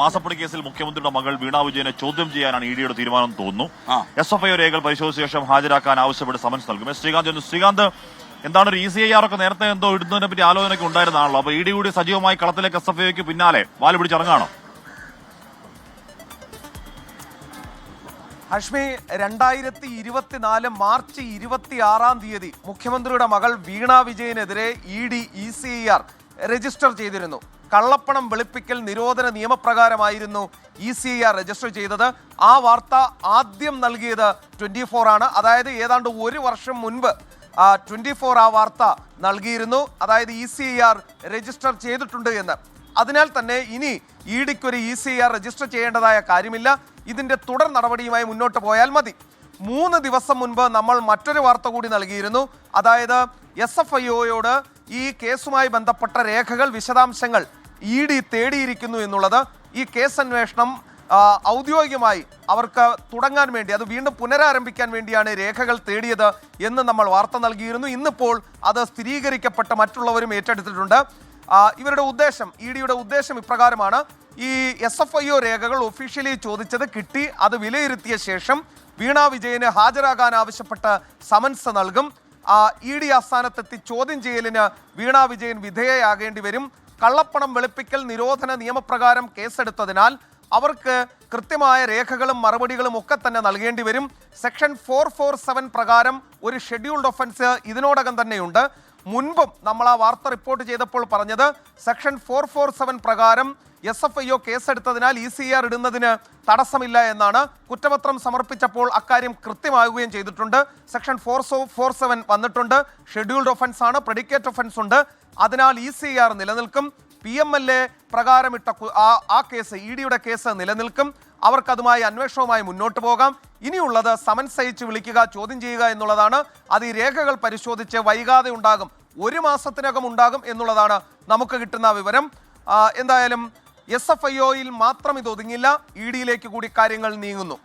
മാസപ്പടി കേസിൽ മുഖ്യമന്ത്രിയുടെ മകൾ വീണ വിജയനെ ചോദ്യം ചെയ്യാനാണ് ഇഡിയുടെ ഡിയുടെ തീരുമാനം എന്ന് തോന്നുന്നു. എസ് എഫ് ഐ രേഖകൾ പരിശോധിച്ച ശേഷം ഹാജരാക്കാൻ ആവശ്യപ്പെട്ട് സമൻസ് നൽകും. എസ് ശ്രീകാന്ത്. ശ്രീകാന്ത് എന്താണ് ഒരു ഇ സി ഐ ആർ ഒക്കെ നേരത്തെ എന്തോ ഇടുന്നതിനെ പറ്റി ആലോചനയൊക്കെ ഉണ്ടായിരുന്നാണല്ലോ. അപ്പൊ ഇ ഡി കൂടി സജീവമായി കളത്തിലേക്ക് എസ് എഫ് ഐക്ക് പിന്നാലെ വാൽ പിടിച്ചിറങ്ങാണോ ഹഷ്മി രണ്ടായിരത്തി ഇരുപത്തിനാല് മാർച്ച് ഇരുപത്തിയാറാം തീയതി മുഖ്യമന്ത്രിയുടെ മകൾ Veena വിജയനെതിരെ E D E C I R register ചെയ്തിരുന്നു. കള്ളപ്പണം വെളുപ്പിക്കൽ നിരോധന നിയമപ്രകാരമായിരുന്നു ഇ സി ആർ രജിസ്റ്റർ ചെയ്തത്. ആ വാർത്ത ആദ്യം നൽകിയത് ട്വന്റി ഫോർ ആണ്. അതായത് ഏതാണ്ട് ഒരു വർഷം മുൻപ് ട്വന്റി ഫോർ ആ വാർത്ത നൽകിയിരുന്നു. അതായത് ഇ സി ആർ രജിസ്റ്റർ ചെയ്തിട്ടുണ്ട് എന്ന്. അതിനാൽ തന്നെ ഇനി ഇ ഡിക്കൊരു ഇ സി ആർ രജിസ്റ്റർ ചെയ്യേണ്ടതായ കാര്യമില്ല. ഇതിന്റെ തുടർ നടപടിയുമായി മുന്നോട്ട് പോയാൽ മതി. മൂന്ന് ദിവസം മുൻപ് നമ്മൾ മറ്റൊരു വാർത്ത കൂടി നൽകിയിരുന്നു. അതായത് എസ് എഫ് ഐ ഒയോട് ഈ കേസുമായി ബന്ധപ്പെട്ട രേഖകൾ വിശദാംശങ്ങൾ ഇ ഡി തേടിയിരിക്കുന്നു എന്നുള്ളത് ഈ കേസ് അന്വേഷണം ഔദ്യോഗികമായി അവർക്ക് തുടങ്ങാൻ വേണ്ടി അത് വീണ്ടും പുനരാരംഭിക്കാൻ വേണ്ടിയാണ് രേഖകൾ തേടിയത് എന്ന് നമ്മൾ വാർത്ത നൽകിയിരുന്നു. ഇന്നിപ്പോൾ അത് സ്ഥിരീകരിക്കപ്പെട്ട മറ്റുള്ളവരും ഏറ്റെടുത്തിട്ടുണ്ട്. ഇവരുടെ ഉദ്ദേശം ഇ ഡിയുടെ ഉദ്ദേശം ഇപ്രകാരമാണ്. ഈ എസ് എഫ് ഐ ഒ രേഖകൾ ഒഫീഷ്യലി ചോദിച്ചത് കിട്ടി അത് വിലയിരുത്തിയ ശേഷം വീണ വിജയന് ഹാജരാകാൻ ആവശ്യപ്പെട്ട് സമൻസ് നൽകും. ഇ ഡി ആസ്ഥാനത്തെത്തി ചോദ്യം ചെയ്യലിന് വീണ വിജയൻ വിധേയയാകേണ്ടി വരും. കള്ളപ്പണം വെളുപ്പിക്കൽ നിരോധന നിയമപ്രകാരം കേസെടുത്തതിനാൽ അവർക്ക് കൃത്യമായ രേഖകളും മറുപടികളും ഒക്കെ തന്നെ നൽകേണ്ടി വരും. സെക്ഷൻ ഫോർ ഫോർ സെവൻ പ്രകാരം ഒരു ഷെഡ്യൂൾഡ് ഒഫൻസ് ഇതിനോടകം തന്നെയുണ്ട്. മുൻപും നമ്മൾ ആ വാർത്ത റിപ്പോർട്ട് ചെയ്തപ്പോൾ പറഞ്ഞത് സെക്ഷൻ ഫോർ ഫോർ സെവൻ പ്രകാരം എസ് എഫ് ഐ ഒ കേസെടുത്തതിനാൽ ഇ സി ആർ ഇടുന്നതിന് തടസ്സമില്ല എന്നാണ് കുറ്റപത്രം സമർപ്പിച്ചപ്പോൾ അക്കാര്യം കൃത്യമാകുകയും ചെയ്തിട്ടുണ്ട്. Section four so four seven വന്നിട്ടുണ്ട്. ഷെഡ്യൂൾഡ് ഒഫൻസ് ആണ് പ്രെഡിക്കേറ്റ് ഒഫൻസ് ഉണ്ട്. അതിനാൽ ഇ സി ആർ നിലനിൽക്കും. പി എം എൽ എ പ്രകാരമിട്ട ആ കേസ് ഇ ഡിയുടെ കേസ് നിലനിൽക്കും. അവർക്കതുമായി അന്വേഷണവുമായി മുന്നോട്ട് പോകാം. ഇനിയുള്ളത് സമൻസ് അയച്ച് വിളിക്കുക ചോദ്യം ചെയ്യുക എന്നുള്ളതാണ്. അത് ഈ രേഖകൾ പരിശോധിച്ച് വൈകാതെ ഉണ്ടാകും. ഒരു മാസത്തിനകം ഉണ്ടാകും എന്നുള്ളതാണ് നമുക്ക് കിട്ടുന്ന വിവരം. എന്തായാലും എസ് എഫ് ഐ ഒയിൽ മാത്രം ഇത് ഒതുങ്ങില്ല ഇ ഡിയിലേക്ക് കൂടി കാര്യങ്ങൾ നീങ്ങുന്നു.